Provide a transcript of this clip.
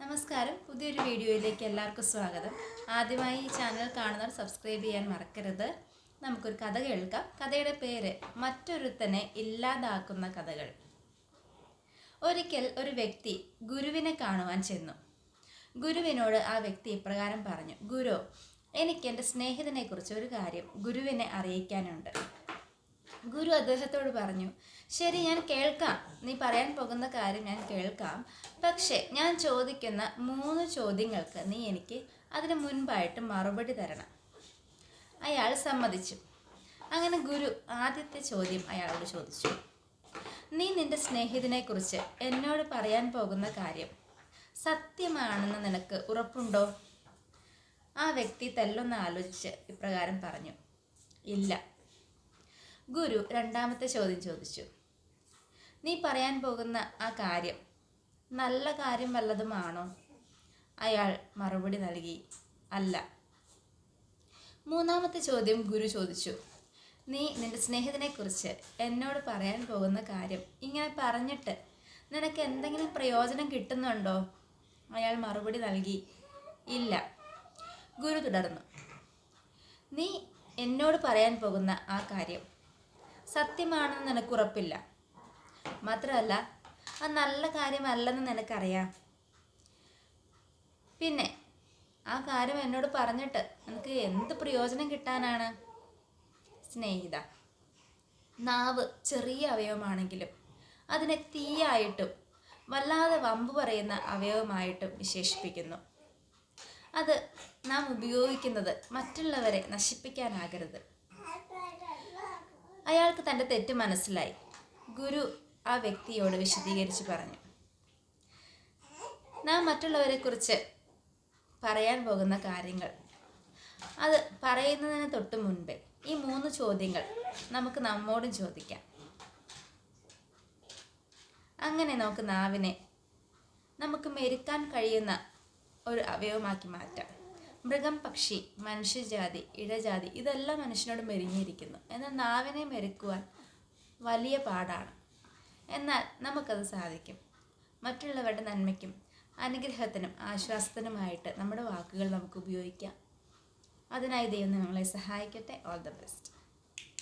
നമസ്കാരം. പുതിയൊരു വീഡിയോയിലേക്ക് എല്ലാവർക്കും സ്വാഗതം. ആദ്യമായി ഈ ചാനൽ കാണുന്നവർ സബ്സ്ക്രൈബ് ചെയ്യാൻ മറക്കരുത്. നമുക്കൊരു കഥ കേൾക്കാം. കഥയുടെ പേര് മറ്റൊരുത്തനെ ഇല്ലാതാക്കുന്ന കഥകൾ. ഒരിക്കൽ ഒരു വ്യക്തി ഗുരുവിനെ കാണുവാൻ ചെന്നു. ഗുരുവിനോട് ആ വ്യക്തി ഇപ്രകാരം പറഞ്ഞു ഗുരു എനിക്ക് എന്റെ സ്നേഹിതനെക്കുറിച്ച് ഒരു കാര്യം ഗുരുവിനെ അറിയിക്കാനുണ്ട്. ഗുരു അദ്ദേഹത്തോട് പറഞ്ഞു ശരി ഞാൻ കേൾക്കാം. നീ പറയാൻ പോകുന്ന കാര്യം ഞാൻ കേൾക്കാം. പക്ഷേ ഞാൻ ചോദിക്കുന്ന മൂന്ന് ചോദ്യങ്ങൾക്ക് നീ എനിക്ക് അതിന് മുൻപായിട്ട് മറുപടി തരണം. അയാൾ സമ്മതിച്ചു. അങ്ങനെ ഗുരു ആദ്യത്തെ ചോദ്യം അയാളോട് ചോദിച്ചു നീ നിന്റെ സ്നേഹിതനെക്കുറിച്ച് എന്നോട് പറയാൻ പോകുന്ന കാര്യം സത്യമാണെന്ന് നിനക്ക് ഉറപ്പുണ്ടോ? ആ വ്യക്തി തെല്ലൊന്ന് ആലോചിച്ച് ഇപ്രകാരം പറഞ്ഞു ഇല്ല. ഗുരു രണ്ടാമത്തെ ചോദ്യം ചോദിച്ചു. നീ പറയാൻ പോകുന്ന ആ കാര്യം നല്ല കാര്യം വല്ലതുമാണോ? അയാൾ മറുപടി നൽകി അല്ല. മൂന്നാമത്തെ ചോദ്യം ഗുരു ചോദിച്ചു നീ നിന്റെ സ്നേഹിതനെക്കുറിച്ച് എന്നോട് പറയാൻ പോകുന്ന കാര്യം ഇങ്ങനെ പറഞ്ഞിട്ട് നിനക്ക് എന്തെങ്കിലും പ്രയോജനം കിട്ടുന്നുണ്ടോ? അയാൾ മറുപടി നൽകി ഇല്ല. ഗുരു തുടർന്നു നീ എന്നോട് പറയാൻ പോകുന്ന ആ കാര്യം സത്യമാണെന്ന് നിനക്ക് ഉറപ്പില്ല. മാത്രമല്ല അത് നല്ല കാര്യമല്ലെന്ന് നിനക്കറിയാം. പിന്നെ ആ കാര്യം എന്നോട് പറഞ്ഞിട്ട് നിനക്ക് എന്ത് പ്രയോജനം കിട്ടാനാണ്? സ്നേഹിത നാവ് ചെറിയ അവയവമാണെങ്കിലും അതിനെ തീയായിട്ടും വല്ലാതെ വമ്പ് പറയുന്ന അവയവമായിട്ടും വിശേഷിപ്പിക്കുന്നു. അത് നാം ഉപയോഗിക്കുന്നത് മറ്റുള്ളവരെ നശിപ്പിക്കാനാകരുത്. അയാൾക്ക് തന്റെ തെറ്റ് മനസ്സിലായി. ഗുരു ആ വ്യക്തിയോട് വിശദീകരിച്ച് പറഞ്ഞു. നാം മറ്റുള്ളവരെക്കുറിച്ച് പറയാൻ പോകുന്ന കാര്യങ്ങൾ. അത് പറയുന്നതിന് തൊട്ട് മുൻപേ ഈ മൂന്ന് ചോദ്യങ്ങൾ നമുക്ക് നമ്മോടും ചോദിക്കാം. അങ്ങനെ നമുക്ക് നാവിനെ നമുക്ക് മെരുക്കാൻ കഴിയുന്ന ഒരു അവയവമാക്കി മാറ്റാം. മൃഗം പക്ഷി മനുഷ്യജാതി ഇഴജാതി ഇതെല്ലാം മനുഷ്യനോട് മെരിഞ്ഞിരിക്കുന്നു എന്നാൽ നാവിനെ മെരുക്കുവാൻ വലിയ പാടാണ്. എന്നാൽ നമുക്കത് സാധിക്കും. മറ്റുള്ളവരുടെ നന്മയ്ക്കും അനുഗ്രഹത്തിനും ആശ്വാസത്തിനുമായിട്ട് നമ്മുടെ വാക്കുകൾ നമുക്ക് ഉപയോഗിക്കാം. അതിനായി ദൈവം നിങ്ങളെ സഹായിക്കട്ടെ. All the best